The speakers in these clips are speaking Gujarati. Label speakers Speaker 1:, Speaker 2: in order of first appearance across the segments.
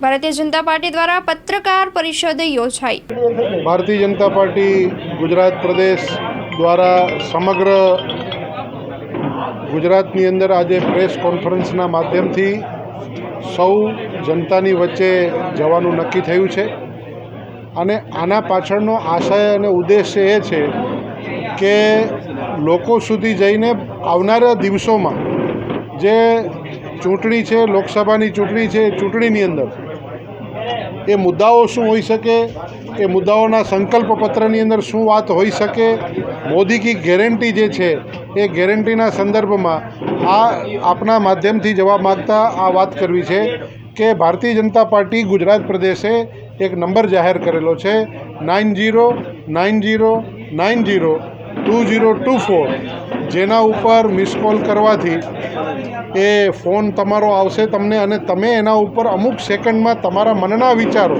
Speaker 1: ભારતીય જનતા પાર્ટી દ્વારા પત્રકાર પરિષદ યોજાઈ.
Speaker 2: ભારતીય જનતા પાર્ટી ગુજરાત પ્રદેશ દ્વારા સમગ્ર ગુજરાતની અંદર આજે પ્રેસ કોન્ફરન્સના માધ્યમથી સૌ જનતાની વચ્ચે જવાનું નક્કી થયું છે. અને આના પાછળનો આશય અને ઉદ્દેશ્ય એ છે કે લોકો સુધી જઈને આવનારા દિવસોમાં જે ચૂંટણી છે, લોકસભાની ચૂંટણી છે, ચૂંટણીની અંદર એ મુદ્દાઓ શું હોઈ શકે? એ મુદ્દાઓના સંકલ્પ પત્રની અંદર શું વાત હોઈ શકે? મોદી કી ગેરંટી જે છે, એ ગેરંટીના સંદર્ભમાં આ આપના માધ્યમથી જવાબ માગતા આ વાત કરવી છે કે ભારતીય જનતા પાર્ટી ગુજરાત પ્રદેશે એક નંબર જાહેર કરેલો છે. Nine zero nine zero nine zero two zero two four જેના ઉપર મિસ કોલ કરવાથી એ ફોન તમારો આવશે તમને અને તમે એના ઉપર અમુક સેકન્ડમાં તમારા મનના વિચારો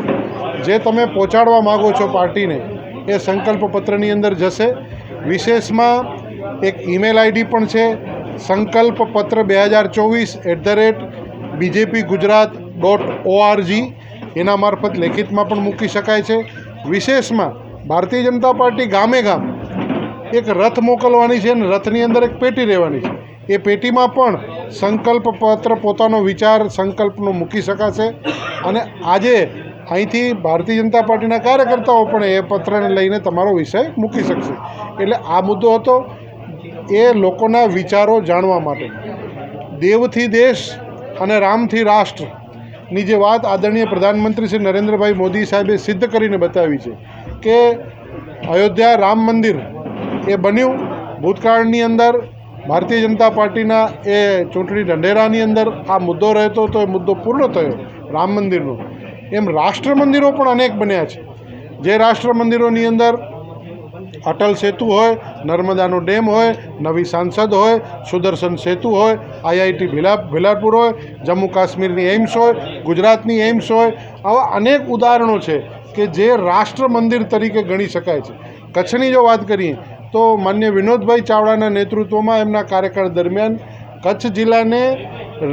Speaker 2: જે તમે પહોંચાડવા માગો છો પાર્ટીને, એ સંકલ્પ પત્રની અંદર જશે. વિશેષમાં એક ઈમેલ આઈડી પણ છે, સંકલ્પ પત્ર બે હજાર ચોવીસ at the rate BJP Gujarat dot org એના મારફત લેખિતમાં પણ મૂકી શકાય છે. વિશેષમાં ભારતીય જનતા પાર્ટી ગામે ગામ એક રથ મોકલવાની છે અને રથની અંદર એક પેટી રહેવાની છે. એ પેટીમાં પણ સંકલ્પ પત્ર પોતાનો વિચાર સંકલ્પનો મૂકી શકાશે. અને આજે અહીંથી ભારતીય જનતા પાર્ટીના કાર્યકર્તાઓ પણ એ પત્રને લઈને તમારો વિષય મૂકી શકશે. એટલે આ મુદ્દો હતો એ લોકોના વિચારો જાણવા માટે. દેવથી દેશ અને રામથી રાષ્ટ્રની જે વાત આદરણીય પ્રધાનમંત્રી શ્રી નરેન્દ્રભાઈ મોદી સાહેબે સિદ્ધ કરીને બતાવી છે કે અયોધ્યા રામ મંદિર એ બન્યું. ભૂતકાળની અંદર ભારતીય જનતા પાર્ટીના એ ચૂંટણી ઢંઢેરાની અંદર આ મુદ્દો રહેતો તો એ મુદ્દો પૂર્ણ થયો રામ મંદિરનો. એમ રાષ્ટ્ર મંદિરો પણ અનેક બન્યા છે. જે રાષ્ટ્ર મંદિરોની અંદર અટલ સેતુ હોય, નર્મદાનો ડેમ હોય, નવી સાંસદ હોય, સુદર્શન સેતુ હોય, આઈઆઈટી ભીલા ભીલાપુર હોય, જમ્મુ કાશ્મીરની એમ્સ હોય, ગુજરાતની એમ્સ હોય, આવા અનેક ઉદાહરણો છે કે જે રાષ્ટ્ર મંદિર તરીકે ગણી શકાય છે. કચ્છની જો વાત કરીએ તો માન્ય વિનોદભાઈ ચાવડાના નેતૃત્વમાં એમના કાર્યકાળ દરમિયાન કચ્છ જિલ્લાને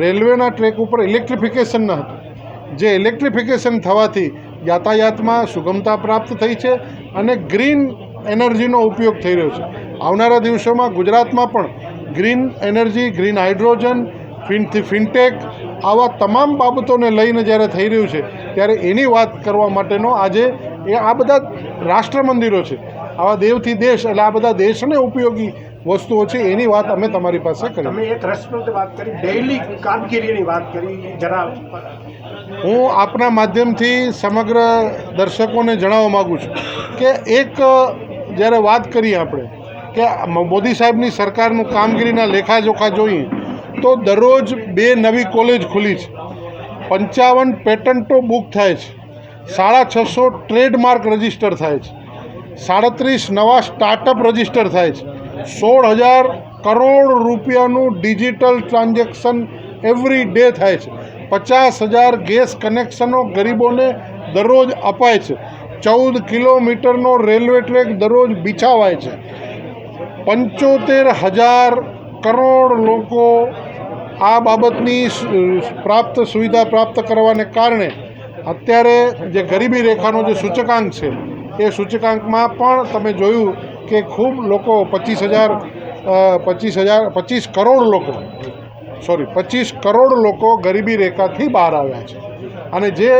Speaker 2: રેલવેના ટ્રેક ઉપર ઇલેક્ટ્રિફિકેશન ન હતું. જે ઇલેક્ટ્રિફિકેશન થવાથી યાતાયાતમાં સુગમતા પ્રાપ્ત થઈ છે અને ગ્રીન એનર્જીનો ઉપયોગ થઈ રહ્યો છે. આવનારા દિવસોમાં ગુજરાતમાં પણ ગ્રીન એનર્જી, ગ્રીન હાઇડ્રોજન ફિનથી ફિનટેક આવા તમામ બાબતોને લઈને જ્યારે થઈ રહ્યું છે, ત્યારે એની વાત કરવા માટેનો આજે એ આ બધા રાષ્ટ્ર મંદિરો છે. આવા દેવથી દેશ એટલે આ બધા દેશને ઉપયોગી વસ્તુઓ છે એની વાત અમે તમારી પાસે કરી.
Speaker 3: તમે એક રસપ્રદ વાત કરી ડેઇલી કામગીરીની વાત કરી જરા
Speaker 2: હું આપના માધ્યમથી સમગ્ર દર્શકોને જણાવવા માગું છું કે એક જ્યારે વાત કરીએ આપણે કે મોદી સાહેબની સરકારનું કામગીરીના લેખાજોખા જોઈએ તો દરરોજ બે નવી કોલેજ ખુલી છે. પંચાવન પેટન્ટો બુક થાય છે. સાડા છસો ટ્રેડમાર્ક રજિસ્ટર થાય છે. સાડત્રીસ નવા સ્ટાર્ટઅપ રજિસ્ટર થાય છે. સોળ હજાર કરોડ રૂપિયાનું ડિજિટલ ટ્રાન્ઝેક્શન એવરી ડે થાય છે. પચાસ હજાર ગેસ કનેક્શનો ગરીબોને દરરોજ અપાય છે. ચૌદ કિલોમીટરનો રેલવે ટ્રેક દરરોજ બિછાવાય છે. પંચોતેર હજાર કરોડ લોકો આ બાબતની પ્રાપ્ત સુવિધા પ્રાપ્ત કરવાને કારણે અત્યારે જે ગરીબી રેખાનો જે સૂચકાંક છે એ સૂચકાંકમાં પણ તમે જોયું કે ખૂબ લોકો પચીસ હજાર પચીસ હજાર, પચીસ કરોડ લોકો, સોરી, પચીસ કરોડ લોકો ગરીબી રેખાથી બહાર આવ્યા છે. અને જે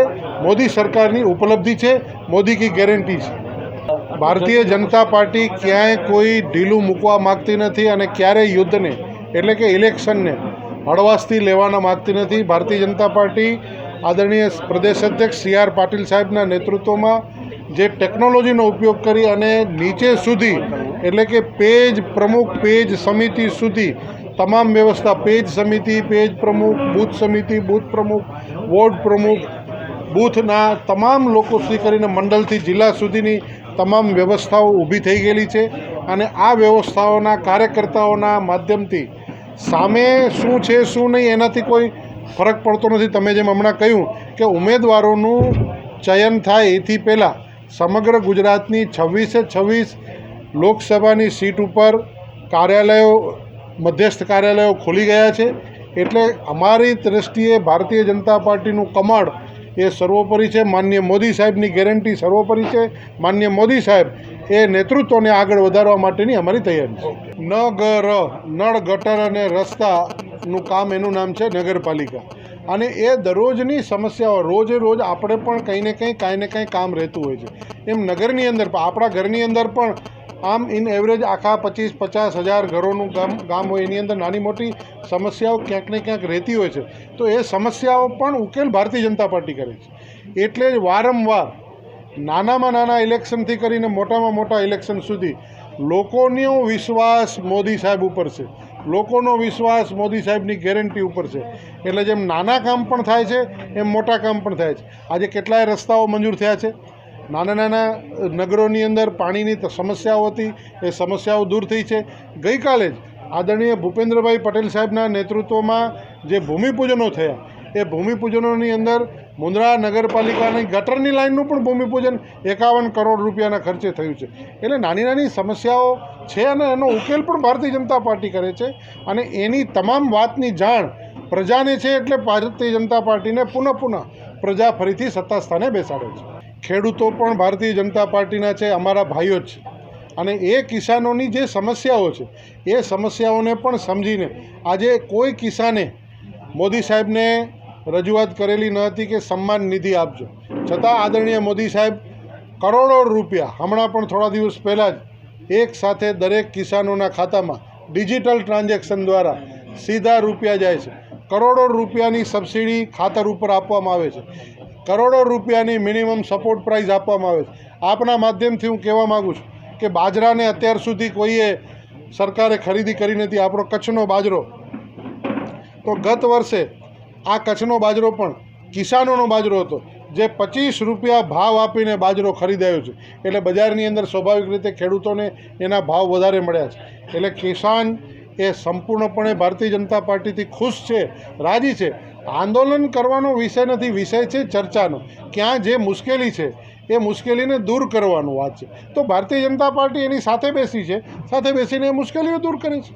Speaker 2: મોદી સરકારની ઉપલબ્ધિ છે, મોદી કી ગેરંટી છે. ભારતીય જનતા પાર્ટી ક્યાંય કોઈ ઢીલું મૂકવા માગતી નથી અને ક્યારેય યુદ્ધને, એટલે કે ઇલેક્શનને, હળવાશથી લેવાના માગતી નથી. ભારતીય જનતા પાર્ટી આદરણીય પ્રદેશ અધ્યક્ષ સી આર પાટીલ સાહેબના નેતૃત્વમાં જે ટેકનોલોજીનો ઉપયોગ કરી અને નીચે સુધી, એટલે કે પેજ પ્રમુખ, પેજ સમિતિ સુધી, તમામ વ્યવસ્થા, પેજ સમિતિ, પેજ પ્રમુખ, બૂથ સમિતિ, બૂથ પ્રમુખ, વોર્ડ પ્રમુખ, બૂથના તમામ લોકો સુધી કરીને મંડળથી જિલ્લા સુધીની તમામ વ્યવસ્થાઓ ઊભી થઈ ગયેલી છે અને આ વ્યવસ્થાઓના કાર્યકર્તાઓના માધ્યમથી સામે શું છે, શું નહીં, એનાથી કોઈ ફરક પડતો નથી. તમે જેમ હમણાં કહ્યું કે ઉમેદવારોનું ચયન થાય એથી પહેલાં સમગ્ર ગુજરાતની છવ્વીસે છવ્વીસ લોકસભાની સીટ ઉપર કાર્યાલયો, મધ્યસ્થ કાર્યાલયો ખોલી ગયા છે. એટલે અમારી દૃષ્ટિએ ભારતીય જનતા પાર્ટીનું કમળ એ સર્વોપરી છે. માન્ય મોદી સાહેબની ગેરંટી સર્વોપરી છે. માન્ય મોદી સાહેબ એ નેતૃત્વને આગળ વધારવા માટેની અમારી તૈયારી છે. નગર નળ ગટર અને રસ્તાનું કામ એનું નામ છે નગરપાલિકા. અને એ દરરોજની સમસ્યાઓ, રોજે રોજ આપણે પણ કંઈ ને કંઈ, કાંઈ ને કાંઈ કામ રહેતું હોય છે. એમ નગરની અંદર પણ, આપણા ઘરની અંદર પણ આમ ઇન એવરેજ આખા પચીસ, પચાસ હજાર ઘરોનું ગામ ગામ હોય, એની અંદર નાની મોટી સમસ્યાઓ ક્યાંક ને ક્યાંક રહેતી હોય છે. તો એ સમસ્યાઓ પણ ઉકેલ ભારતીય જનતા પાર્ટી કરે છે. એટલે જ વારંવાર નાનામાં નાના ઇલેક્શનથી કરીને મોટામાં મોટા ઇલેક્શન સુધી લોકોનો વિશ્વાસ મોદી સાહેબ ઉપર છે. લોકોનો વિશ્વાસ મોદી સાહેબની ગેરંટી ઉપર છે. એટલે જેમ નાના કામ પણ થાય છે, એમ મોટા કામ પણ થાય છે. આજે કેટલાય રસ્તાઓ મંજૂર થયા છે. નાના નાના નગરોની અંદર પાણીની સમસ્યાઓ હતી, એ સમસ્યાઓ દૂર થઈ છે. ગઈકાલે જ આદરણીય ભૂપેન્દ્રભાઈ પટેલ સાહેબના નેતૃત્વમાં જે ભૂમિપૂજનો થયા, એ ભૂમિપૂજનોની અંદર મુન્દ્રા નગરપાલિકાની ગટરની લાઇનનું પણ ભૂમિપૂજન એકાવન કરોડ રૂપિયાના ખર્ચે થયું છે. એટલે નાની નાની સમસ્યાઓ છે અને એનો ઉકેલ પણ ભારતીય જનતા પાર્ટી કરે છે અને એની તમામ વાતની જાણ પ્રજાને છે એટલે ભારતીય જનતા પાર્ટીને પુનઃ પુનઃ પ્રજા ફરીથી સત્તા સ્થાને બેસાડે છે. ખેડૂતો પણ ભારતીય જનતા પાર્ટીના છે, અમારા ભાઈઓ જ છે. અને એ કિસાનોની જે સમસ્યાઓ છે, એ સમસ્યાઓને પણ સમજીને આજે કોઈ કિસાને મોદી સાહેબને રજૂઆત કરેલી ન હતી કે સન્માન નિધિ આપજો. છતાં આદરણીય મોદી સાહેબ, કરોડો રૂપિયા, હમણાં પણ થોડા દિવસ પહેલાં જ, એક સાથે દરેક કિસાનોના ખાતામાં ડિજિટલ ટ્રાન્ઝેક્શન દ્વારા સીધા રૂપિયા જાય છે. કરોડો રૂપિયાની સબસિડી ખાતર ઉપર આપવામાં આવે છે. કરોડો રૂપિયાની મિનિમમ સપોર્ટ પ્રાઇસ આપવામાં આવે છે. આપના માધ્યમથી હું કહેવા માગું છું કે બાજરાને અત્યાર સુધી કોઈએ સરકારે ખરીદી કરી નથી. આપણો કચ્છનો બાજરો. તો ગત વર્ષે આ કચ્છનો બાજરો પણ કિસાનોનો બાજરો હતો, જે પચીસ રૂપિયા ભાવ આપીને બાજરો ખરીદાયો છે. એટલે બજારની અંદર સ્વાભાવિક રીતે ખેડૂતોને એના ભાવ વધારે મળ્યા છે. એટલે કિસાન એ સંપૂર્ણપણે ભારતીય જનતા પાર્ટીથી ખુશ છે, રાજી છે. આંદોલન કરવાનો વિષય નથી, વિષય છે ચર્ચાનો. ક્યાં જે મુશ્કેલી છે, એ મુશ્કેલીને દૂર કરવાનું વાત છે. તો ભારતીય જનતા પાર્ટી એની સાથે બેસી છે, સાથે બેસીને એ મુશ્કેલીઓ દૂર કરે છે.